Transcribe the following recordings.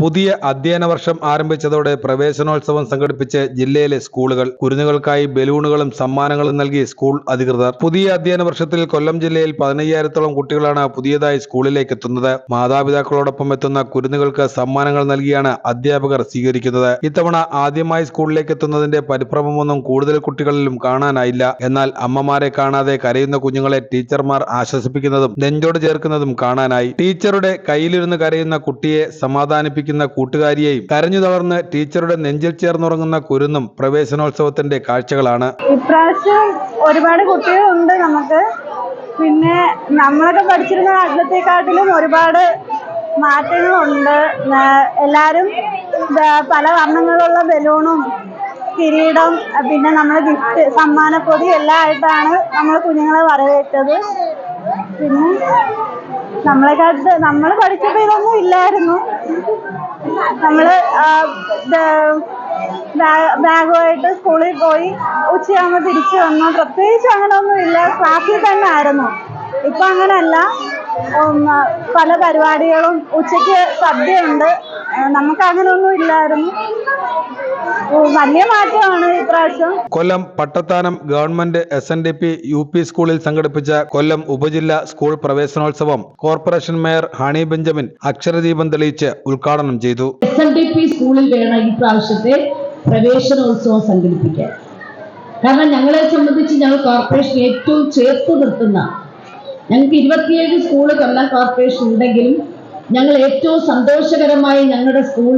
പുതിയ അധ്യയന വർഷം ആരംഭിച്ചതോടെ പ്രവേശനോത്സവം സംഘടിപ്പിച്ച് ജില്ലയിലെ സ്കൂളുകൾ കുരുന്നുകൾക്കായി ബലൂണുകളും സമ്മാനങ്ങളും നൽകി സ്കൂൾ അധികൃതർ. പുതിയ അധ്യയന വർഷത്തിൽ കൊല്ലം ജില്ലയിൽ പതിനയ്യായിരത്തോളം കുട്ടികളാണ് പുതിയതായി സ്കൂളിലേക്ക് എത്തുന്നത്. മാതാപിതാക്കളോടൊപ്പം എത്തുന്ന കുരുന്നുകൾക്ക് സമ്മാനങ്ങൾ നൽകിയാണ് അധ്യാപകർ സ്വീകരിക്കുന്നത്. ഇത്തവണ ആദ്യമായി സ്കൂളിലേക്ക് എത്തുന്നതിന്റെ പരിഭ്രമമൊന്നും കൂടുതൽ കുട്ടികളിലും കാണാനായില്ല. എന്നാൽ അമ്മമാരെ കാണാതെ കരയുന്ന കുഞ്ഞുങ്ങളെ ടീച്ചർമാർ ആശ്വസിപ്പിക്കുന്നതും നെഞ്ചോട് ചേർക്കുന്നതും കാണാനായി. ടീച്ചറുടെ കയ്യിലിരുന്ന് കരയുന്ന കുട്ടിയെ സമാധാനിപ്പിക്കുന്ന കൂട്ടുകാരിയെയും കരഞ്ഞു തളർന്ന് ടീച്ചറുടെ നെഞ്ചിൽ ചേർന്നുറങ്ങുന്ന കുരുന്നും പ്രവേശനോത്സവത്തിന്റെ കാഴ്ചകളാണ്. ഇപ്രാവശ്യം ഒരുപാട് കുട്ടികളുണ്ട് നമുക്ക്. പിന്നെ നമ്മളൊക്കെ പഠിച്ചിരുന്ന കാലത്തെക്കാട്ടിലും ഒരുപാട് മാറ്റങ്ങളുണ്ട്. എല്ലാവരും പല വർണങ്ങളുള്ള ബലൂണും കിരീടം പിന്നെ നമ്മൾ ഗിഫ്റ്റ് സമ്മാനപ്പൊതി എല്ലാം ആയിട്ടാണ് നമ്മൾ കുഞ്ഞുങ്ങളെ വരവേറ്റത്. പിന്നെ നമ്മളെക്കാട്ട് നമ്മൾ പഠിച്ചപ്പോൾ ഇതൊന്നും ഇല്ലായിരുന്നു. നമ്മൾ ബാഗുമായിട്ട് സ്കൂളിൽ പോയി ഉച്ചയാകുമ്പോൾ തിരിച്ചു വന്നു. പ്രത്യേകിച്ച് അങ്ങനെ ഒന്നുമില്ല ക്ലാസ്സിൽ തന്നെ ആയിരുന്നു. ഇപ്പം അങ്ങനല്ല. ഉം, പല പരിപാടികളും ഉച്ചയ്ക്ക് സദ്യയുണ്ട്. നമുക്ക് അങ്ങനെയൊന്നും ഇല്ലായിരുന്നു. വലിയ മാറ്റമാണ് ഇപ്രാവശ്യം Kollam Pattathanam government S N D P U P സ്കൂളിൽ സംഘടിപ്പിച്ച കൊല്ലം ഉപജില്ല സ്കൂൾ പ്രവേശനോത്സവം കോർപ്പറേഷൻ മേയർ ഹണി ബെഞ്ചമിൻ അക്ഷരദീപം തെളിയിച്ച് ഉദ്ഘാടനം ചെയ്തു. എസ് എൻ ഡി പി സ്കൂളിൽ വേണം ഈ പ്രാവശ്യത്തെ പ്രവേശനോത്സവം സംഘടിപ്പിക്കാൻ. കാരണം ഞങ്ങളെ സംബന്ധിച്ച് ഞങ്ങൾ കോർപ്പറേഷൻ ഏറ്റവും ചേർത്ത് നിർത്തുന്ന ഞങ്ങൾക്ക് ഇരുപത്തിയേഴ് സ്കൂൾ കൊല്ലം കോർപ്പറേഷൻ ഉണ്ടെങ്കിലും ഞങ്ങൾ ഏറ്റവും സന്തോഷകരമായി ഞങ്ങളുടെ സ്കൂൾ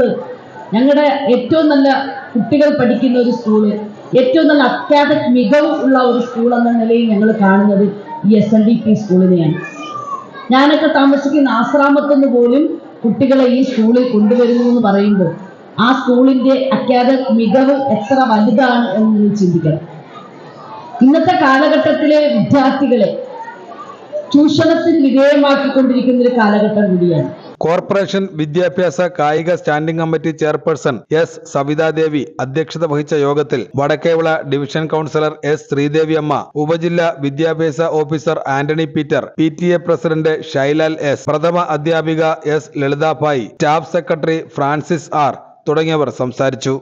ഞങ്ങളുടെ ഏറ്റവും നല്ല കുട്ടികൾ പഠിക്കുന്ന ഒരു സ്കൂൾ ഏറ്റവും നല്ല അക്കാദമിക് മികവ് ഉള്ള ഒരു സ്കൂൾ എന്ന നിലയിൽ ഞങ്ങൾ കാണുന്നത് ഈ എസ് എൻ ഡി പി സ്കൂളിനെയാണ് ഞാനൊക്കെ താമസിക്കുന്ന ആശ്രാമത്തുനിന്ന് പോലും കുട്ടികളെ ഈ സ്കൂളിൽ കൊണ്ടുവരുന്നു എന്ന് പറയുമ്പോൾ ആ സ്കൂളിന്റെ അക്കാദമിക് മികവ് എത്ര വലുതാണ് എന്ന് നിങ്ങൾ ചിന്തിക്കണം. ഇന്നത്തെ കാലഘട്ടത്തിലെ വിദ്യാർത്ഥികളെ ചൂഷണത്തിന് വിധേയമാക്കിക്കൊണ്ടിരിക്കുന്ന ഒരു കാലഘട്ടം കൂടിയാണ്. കോർപ്പറേഷൻ വിദ്യാഭ്യാസ കായിക standing committee chairperson S Savithadevi അധ്യക്ഷത വഹിച്ച യോഗത്തിൽ Vadakkevila division councillor S Sreedevi Amma ഉപജില്ലാ വിദ്യാഭ്യാസ officer Antony Peter P T A president Shailal S പ്രഥമ അധ്യാപിക S Lalithabhai staff secretary Francis R തുടങ്ങിയവർ സംസാരിച്ചു.